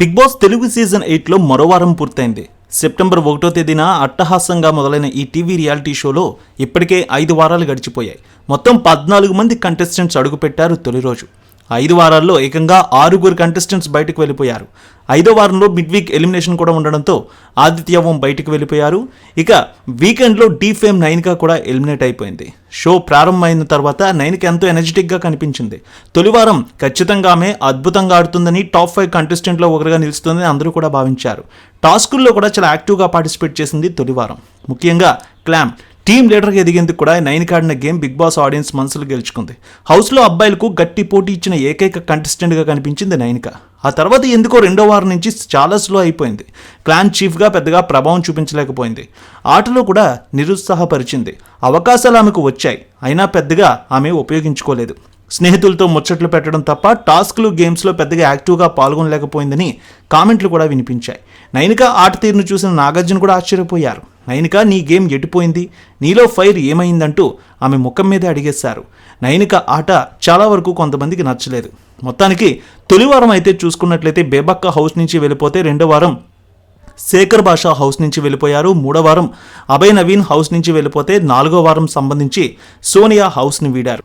Big boss Telugu season ఎయిట్లో మరో వారం పూర్తయింది. సెప్టెంబర్ ఒకటో తేదీన అట్టహాసంగా మొదలైన ఈ టీవీ రియాలిటీ షోలో ఇప్పటికే ఐదు వారాలు గడిచిపోయాయి. మొత్తం పద్నాలుగు మంది కంటెస్టెంట్స్ అడుగుపెట్టారు తొలి రోజు. ఐదు వారాల్లో ఏకంగా ఆరుగురు కంటెస్టెంట్స్ బయటకు వెళ్ళిపోయారు. ఐదో వారంలో మిడ్ వీక్ ఎలిమినేషన్ కూడా ఉండడంతో ఆదిత్యవం బయటకు వెళ్ళిపోయారు. ఇక వీకెండ్లో డీ ఫేమ్ నైన్గా కూడా ఎలిమినేట్ అయిపోయింది. షో ప్రారంభమైన తర్వాత నైన్కి ఎంతో ఎనర్జెటిక్గా కనిపించింది. తొలివారం ఖచ్చితంగా ఆమె అద్భుతంగా ఆడుతుందని టాప్ ఫైవ్ కంటెస్టెంట్లో ఒకరిగా నిలుస్తుందని అందరూ కూడా భావించారు. టాస్కుల్లో కూడా చాలా యాక్టివ్గా పార్టిసిపేట్ చేసింది తొలివారం ముఖ్యంగా క్లామ్. టీం లీడర్గా ఎదిగేందుకు కూడా నైన్ కాడిన గేమ్ బిగ్ బాస్ ఆడియన్స్ మనసులు గెలుచుకుంది. హౌస్లో అబ్బాయిలకు గట్టి పోటీ ఇచ్చిన ఏకైక కంటెస్టెంట్గా కనిపించింది నైనిక. ఆ తర్వాత ఎందుకో రెండో వారం నుంచి చాలా స్లో అయిపోయింది. క్లాన్ చీఫ్గా పెద్దగా ప్రభావం చూపించలేకపోయింది. ఆటలో కూడా నిరుత్సాహపరిచింది. అవకాశాలు ఆమెకు వచ్చాయి. అయినా పెద్దగా ఆమె ఉపయోగించుకోలేదు. స్నేహితులతో ముచ్చట్లు పెట్టడం తప్ప టాస్క్లు గేమ్స్లో పెద్దగా యాక్టివ్గా పాల్గొనలేకపోయిందని కామెంట్లు కూడా వినిపించాయి. నైనిక ఆట తీరును చూసిన నాగార్జున కూడా ఆశ్చర్యపోయారు. నయనికా నీ గేమ్ ఎట్టిపోయింది నీలో ఫైర్ ఏమైందంటూ ఆమె ముఖం మీదే అడిగేశారు. నయనిక ఆట చాలా వరకు కొంతమందికి నచ్చలేదు. మొత్తానికి తొలి వారం అయితే చూసుకున్నట్లయితే బేబక్క హౌస్ నుంచి వెళ్ళిపోతే రెండో వారం శేఖర్ బాషా హౌస్ నుంచి వెళ్ళిపోయారు. మూడో వారం అభయ్ నవీన్ హౌస్ నుంచి వెళ్ళిపోతే నాలుగో వారం సంబంధించి సోనియా హౌస్ని వీడారు.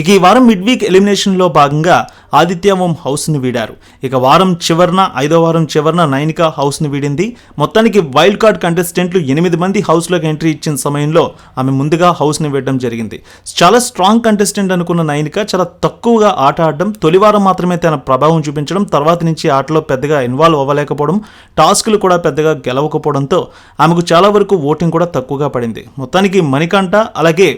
ఇక ఈ వారం మిడ్ వీక్ ఎలిమినేషన్లో భాగంగా ఆదిత్య ఓం హౌస్ని వీడారు. ఇక వారం చివరన ఐదో వారం చివరన నైనిక హౌస్ని వీడింది. మొత్తానికి వైల్డ్ కార్డ్ కంటెస్టెంట్లు ఎనిమిది మంది హౌస్లోకి ఎంట్రీ ఇచ్చిన సమయంలో ఆమె ముందుగా హౌస్ని వీడడం జరిగింది. చాలా స్ట్రాంగ్ కంటెస్టెంట్ అనుకున్న నైనిక చాలా తక్కువగా ఆట ఆడడం తొలివారం మాత్రమే తన ప్రభావం చూపించడం తర్వాత నుంచి ఆటలో పెద్దగా ఇన్వాల్వ్ అవ్వలేకపోవడం టాస్కులు కూడా పెద్దగా గెలవకపోవడంతో ఆమెకు చాలా వరకు ఓటింగ్ కూడా తక్కువగా పడింది. మొత్తానికి మణికంఠ అలాగే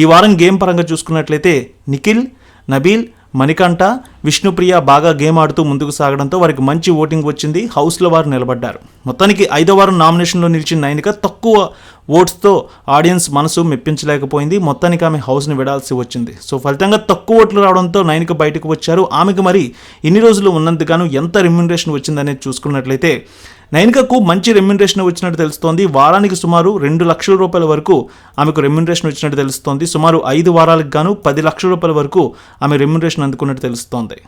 ఈ వారం గేమ్ పరంగా చూసుకున్నట్లయితే నిఖిల్ నబీల్ మణికంఠ విష్ణుప్రియ బాగా గేమ్ ఆడుతూ ముందుకు సాగడంతో వారికి మంచి ఓటింగ్ వచ్చింది. హౌస్లో వారు నిలబడ్డారు. మొత్తానికి ఐదో వారం నామినేషన్లో నిలిచిన నయనిక తక్కువ ఓట్స్తో ఆడియన్స్ మనసు మెప్పించలేకపోయింది. మొత్తానికి ఆమె హౌస్ని విడాల్సి వచ్చింది. సో ఫలితంగా తక్కువ ఓట్లు రావడంతో నయనిక బయటకు వచ్చారు. ఆమెకు మరి ఇన్ని రోజులు ఉన్నందుకు ఎంత రెమ్యునరేషన్ వచ్చిందనేది చూసుకున్నట్లయితే నైనికకు మంచి రెమ్యునరేషన్ వచ్చినట్టు తెలుస్తోంది. వారానికి సుమారు రెండు లక్షల రూపాయల వరకు ఆమెకు రెమ్యునరేషన్ వచ్చినట్టు తెలుస్తోంది. సుమారు ఐదు వారాలకు గాను పది లక్షల రూపాయల వరకు ఆమె రెమ్యునరేషన్ అందుకున్నట్టు తెలుస్తోంది.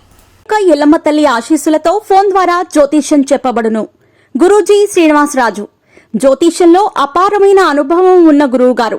ఎల్లమ్మ తల్లి ఆశీస్సులతో ఫోన్ ద్వారా జ్యోతిష్యం చెప్పబడును. గురూజీ శ్రీనివాసరాజు. జ్యోతిష్యంలో అపారమైన అనుభవం ఉన్న గురువు గారు